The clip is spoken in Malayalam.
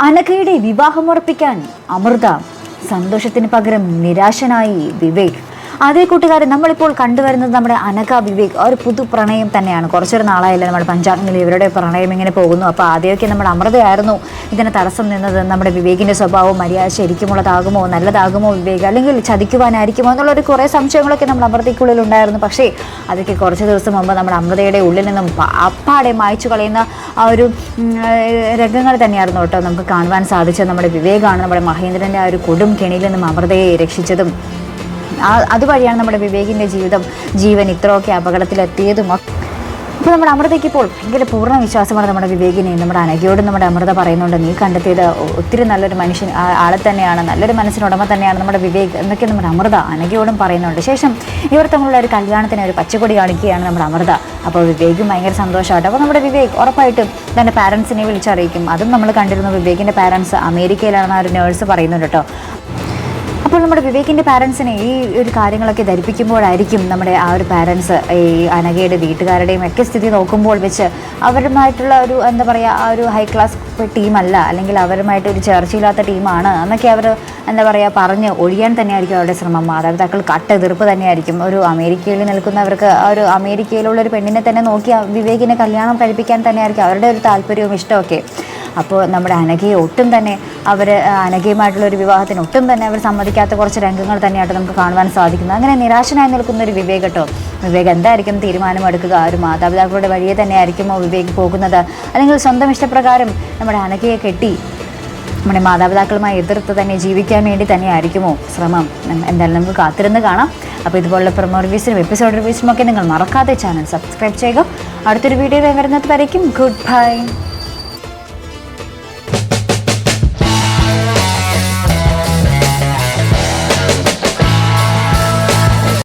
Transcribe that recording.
അനഘയുടെ വിവാഹമുറപ്പിക്കാൻ അമൃത സന്തോഷത്തിന് പകരം നിരാശനായി വിവേക് അതേ കൂട്ടുകാരെ നമ്മളിപ്പോൾ കണ്ടുവരുന്നത് നമ്മുടെ അനഘ വിവേക്. ഒരു പുതു പ്രണയം തന്നെയാണ്. കുറച്ചൊരു നാളായില്ല നമ്മുടെ പഞ്ചാബിൽ ഇവരുടെ പ്രണയം ഇങ്ങനെ പോകുന്നു. അപ്പോൾ ആദ്യമൊക്കെ നമ്മുടെ അമൃതയായിരുന്നു. ഇതിന് തടസ്സം നിന്നത് നമ്മുടെ വിവേകിന്റെ സ്വഭാവം മര്യാദ ശരിക്കുമുള്ളതാകുമോ നല്ലതാകുമോ വിവേക്? അല്ലെങ്കിൽ ചതിക്കുവാനായിരിക്കുമോ എന്നുള്ളൊരു കുറേ സംശയങ്ങളൊക്കെ നമ്മുടെ അമൃതയ്ക്കുള്ളിൽ ഉണ്ടായിരുന്നു. പക്ഷേ അതൊക്കെ കുറച്ച് ദിവസം മുമ്പ് നമ്മുടെ അമൃതയുടെ ഉള്ളിൽ നിന്നും അപ്പാടെ മായ്ച്ചു കളയുന്ന ആ ഒരു രംഗങ്ങൾ തന്നെയായിരുന്നു കേട്ടോ നമുക്ക് കാണുവാൻ സാധിച്ചത്. നമ്മുടെ വിവേകാണ് നമ്മുടെ മഹേന്ദ്രന്റെ ആ ഒരു കൊടും കെണിയിൽ നിന്നും അമൃതയെ രക്ഷിച്ചതും. അതുവഴിയാണ് നമ്മുടെ വിവേകിന്റെ ജീവിതം. ജീവൻ ഇത്രയൊക്കെ അപകടത്തിലെത്തിയതും ഇപ്പോൾ നമ്മുടെ അമൃതയ്ക്ക് ഇപ്പോൾ ഭയങ്കര പൂർണ വിശ്വാസമാണ് നമ്മുടെ വിവേകിനെ നമ്മുടെ അനഘയോട് നമ്മുടെ അമൃത പറയുന്നുണ്ട്. നീ കണ്ടെത്തിയത് ഒത്തിരി നല്ലൊരു മനുഷ്യൻ ആളെ തന്നെയാണ് നല്ലൊരു മനസ്സിനുടമ തന്നെയാണ് നമ്മുടെ വിവേക് എന്നൊക്കെ നമ്മുടെ അമൃത അനഘയോടും പറയുന്നുണ്ട്. ശേഷം ഇവർ തമ്മിലുള്ള ഒരു കല്യാണത്തിന് ഒരു പച്ചക്കൊടി കാണിക്കുകയാണ് നമ്മുടെ അമൃത. അപ്പോൾ വിവേകും ഭയങ്കര സന്തോഷമായിട്ട് അപ്പോൾ നമ്മുടെ വിവേക് ഉറപ്പായിട്ടും തന്റെ പാരൻസിനെ വിളിച്ചറിയിക്കും. അതും നമ്മൾ കണ്ടിരുന്നു വിവേകിന്റെ പാരൻസ് അമേരിക്കയിലാണെന്ന് ആ ഒരു നേഴ്സ് പറയുന്നുണ്ട് കേട്ടോ. അപ്പോൾ നമ്മുടെ വിവേകിന്റെ പാരൻസിനെ ഈ ഒരു കാര്യങ്ങളൊക്കെ ധരിപ്പിക്കുമ്പോഴായിരിക്കും നമ്മുടെ ആ ഒരു പാരൻസ് ഈ അനഘയുടെ വീട്ടുകാരുടെയും ഒക്കെ സ്ഥിതി നോക്കുമ്പോൾ വെച്ച് അവരുമായിട്ടുള്ള ഒരു എന്താ പറയുക ആ ഒരു ഹൈ ക്ലാസ് ടീമല്ല അല്ലെങ്കിൽ അവരുമായിട്ട് ഒരു ചേർച്ചയില്ലാത്ത ടീമാണ് എന്നൊക്കെ അവർ എന്താ പറയുക പറഞ്ഞ് ഒഴിയാൻ തന്നെയായിരിക്കും അവരുടെ ശ്രമം. മാതാപിതാക്കൾ കട്ട എതിർപ്പ് തന്നെയായിരിക്കും. ഒരു അമേരിക്കയിൽ നിൽക്കുന്നവർക്ക് ഒരു അമേരിക്കയിലുള്ള ഒരു പെണ്ണിനെ തന്നെ നോക്കി വിവേകിനെ കല്യാണം കഴിപ്പിക്കാൻ തന്നെയായിരിക്കും അവരുടെ ഒരു താല്പര്യവും ഇഷ്ടമൊക്കെ. അപ്പോൾ നമ്മുടെ അനഘയെ ഒട്ടും തന്നെ അവർ അനഘയുമായിട്ടുള്ള ഒരു വിവാഹത്തിന് ഒട്ടും തന്നെ അവർ സമ്മതിക്കാത്ത കുറച്ച് രംഗങ്ങൾ തന്നെയായിട്ട് നമുക്ക് കാണുവാൻ സാധിക്കുന്നത് അങ്ങനെ നിരാശനായി നിൽക്കുന്ന ഒരു വിവേക് കേട്ടോ. വിവേക് എന്തായിരിക്കും തീരുമാനമെടുക്കുക ഒരു മാതാപിതാക്കളുടെ വഴിയെ തന്നെ ആയിരിക്കുമോ വിവേക് പോകുന്നത്? അല്ലെങ്കിൽ സ്വന്തം ഇഷ്ടപ്രകാരം നമ്മുടെ അനഘയെ കെട്ടി നമ്മുടെ മാതാപിതാക്കളുമായി എതിർത്ത് തന്നെ ജീവിക്കാൻ വേണ്ടി തന്നെ ആയിരിക്കുമോ ശ്രമം എന്തായാലും നമുക്ക് കാത്തിരുന്ന് കാണാം. അപ്പോൾ ഇതുപോലുള്ള പ്രൊമോ റിവ്യൂസിനും എപ്പിസോഡ് റിവ്യൂസിനും ഒക്കെ നിങ്ങൾ മറക്കാതെ ചാനൽ സബ്സ്ക്രൈബ് ചെയ്യുക. അടുത്തൊരു വീഡിയോ വരുന്നത് വരയ്ക്കും. Good bye